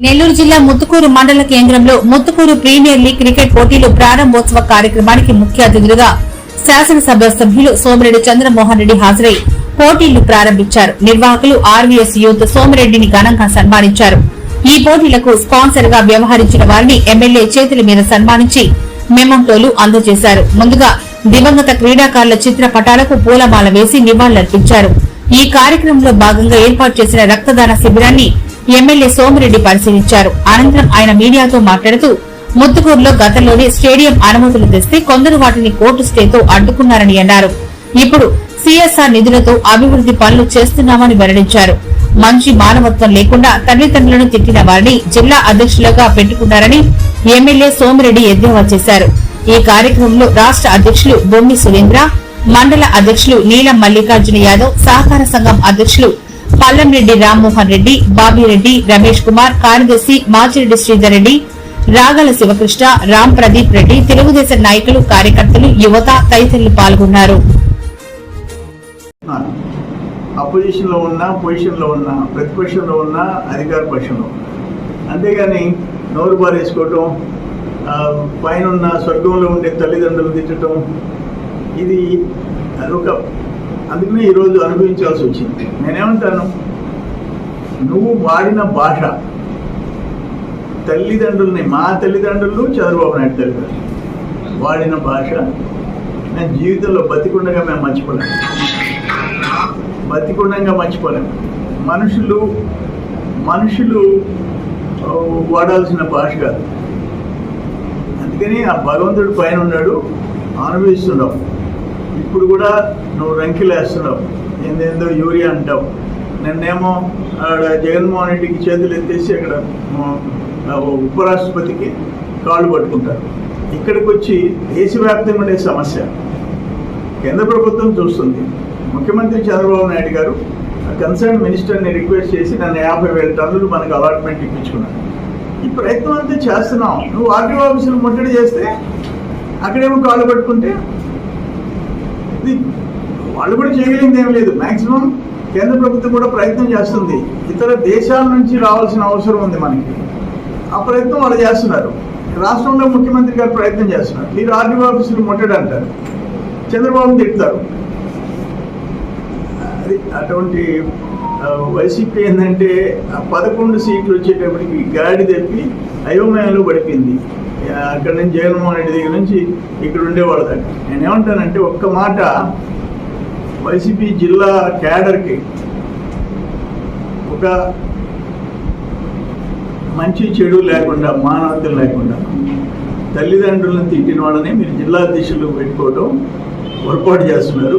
నెల్లూరు జిల్లా ముత్తుకూరు మండల కేంద్రంలో ముత్తుకూరు ప్రీమియర్ లీగ్ క్రికెట్ పోటీలు ప్రారంభోత్సవ కార్యక్రమానికి ముఖ్య అతిథులుగా శాసనసభ సభ్యులు సోమిరెడ్డి చంద్రమోహన్ రెడ్డి హాజరై పోటీలు ప్రారంభించారు. నిర్వాహకులు ఆర్వీఎస్ యూత్ సోమిరెడ్డిని ఘనంగా సన్మానించారు. ఈ పోటీలకు స్పాన్సర్గా వ్యవహరించిన వారిని ఎమ్మెల్యే చేతుల మీద సన్మానించి మెమంటోలు అందజేశారు. ముందుగా దివంగత క్రీడాకారుల చిత్రపటాలకు పూలమాల వేసి నివాళులర్పించారు. ఈ కార్యక్రమంలో భాగంగా ఏర్పాటు చేసిన రక్తదాన శిబిరాన్ని ఎమ్మెల్యే సోమిరెడ్డి పరిశీలించారు. అనంతరం ఆయన మీడియాతో మాట్లాడుతూ ముత్తుకూరులో గతంలోనే స్టేడియం అనుమతులు తెస్తే కొందరు వాటిని కోర్టు స్టేతో అడ్డుకున్నారని అన్నారు. ఇప్పుడు సిఎస్ఆర్ నిధులతో అభివృద్ది పనులు చేస్తున్నామని వెల్లడించారు. మంచి మానవత్వం లేకుండా తల్లిదండ్రులను తిట్టిన వారిని జిల్లా అధ్యక్షులుగా పెట్టుకున్నారని ఎమ్మెల్యే సోమిరెడ్డి ఎద్దేవా చేశారు. ఈ కార్యక్రమంలో రాష్ట్ర అధ్యక్షులు బొమ్మి సురేంద్ర మండల అధ్యక్షులు నీలం మల్లికార్జున యాదవ్ సహకార సంఘం అధ్యక్షులు పల్లంరెడ్డి రామ్మోహన్ రెడ్డి బాబిరెడ్డి రమేష్ కుమార్ కార్యదర్శి మాచిరెడ్డి శ్రీధర్ రెడ్డి రాగల శివకృష్ణ రామ్ ప్రదీప్ రెడ్డి తెలుగుదేశం నాయకులు కార్యకర్తలు యువత తదితరులు పాల్గొన్నారు. అపోజిషన్లో ఉన్నా పొజిషన్లో ఉన్నా ప్రతిపక్షంలో ఉన్నా అధికార పక్షంలో అంతేగాని నోరు పారేసుకోవటం పైన ఉన్న స్వర్గంలో ఉండే తల్లిదండ్రులు తిట్టడం ఇది ఒక అందుకనే ఈరోజు అనుభవించాల్సి వచ్చింది. నేనేమంటాను? నువ్వు వాడిన భాష తల్లిదండ్రుల్ని మా తల్లిదండ్రులు చంద్రబాబు నాయుడు తల్లిదండ్రులు వాడిన భాష నేను జీవితంలో బతికుండగా మేము మర్చిపోలేము బతికుండంగా మర్చిపోలేము మనుషులు మనుషులు వాడాల్సిన భాష కాదు. అందుకని ఆ భగవంతుడు పైన ఉన్నాడు అనుభవిస్తున్నావు ఇప్పుడు కూడా నువ్వు రంకిలేస్తున్నావు ఏందేందో యూరియా అంటావు. నిన్నేమో ఆడ జగన్మోహన్ రెడ్డికి చేతులు ఎత్తేసి అక్కడ ఉపరాష్ట్రపతికి కాళ్ళు పట్టుకుంటారు. ఇక్కడికి వచ్చి దేశవ్యాప్తంగా ఉండే సమస్య. కేంద్ర ప్రభుత్వం చూస్తుంది. ముఖ్యమంత్రి చంద్రబాబు నాయుడు గారు కన్సర్న్ మినిస్టర్ని రిక్వెస్ట్ చేసి నన్ను యాభై వేల టన్నులు మనకు అలాట్మెంట్ ఇప్పించుకున్నాను ఈ ప్రయత్నం అంతా చేస్తున్నావు నువ్వు ఆర్టీఓ ఆఫీసులు ముట్టడి చేస్తే అక్కడేమో కాళ్ళు పట్టుకుంటే ఇది వాళ్ళు కూడా చేయగలిగింది ఏం లేదు. మాక్సిమం కేంద్ర ప్రభుత్వం కూడా ప్రయత్నం చేస్తుంది. ఇతర దేశాల నుంచి రావాల్సిన అవసరం ఉంది మనకి. ఆ ప్రయత్నం వాళ్ళు చేస్తున్నారు. రాష్ట్రంలో ముఖ్యమంత్రి గారు ప్రయత్నం చేస్తున్నారు. మీరు ఆర్టీఓ ఆఫీసులు ముట్టడి అంటారు. చంద్రబాబు తిడతారు. అది అటువంటి వైసీపీ ఏంటంటే పదకొండు సీట్లు వచ్చేటప్పటికి గాడి తెప్పి అయోమయంలో పడిపోయింది. అక్కడ నుంచి జగన్మోహన్ రెడ్డి దగ్గర నుంచి ఇక్కడ ఉండేవాళ్ళ దాకా నేనేమంటానంటే ఒక్క మాట వైసీపీ జిల్లా క్యాడర్కి ఒక మంచి చెడు లేకుండా మానవతలు లేకుండా తల్లిదండ్రులను తిట్టిన వాళ్ళని మీరు జిల్లా అధ్యక్షులు పెట్టుకోవడం పొరపాటు చేస్తున్నారు.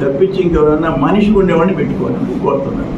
తప్పించి ఇంకెవరన్నా మనిషి ఉండేవాడిని పెట్టుకోవడం కోరుతున్నారు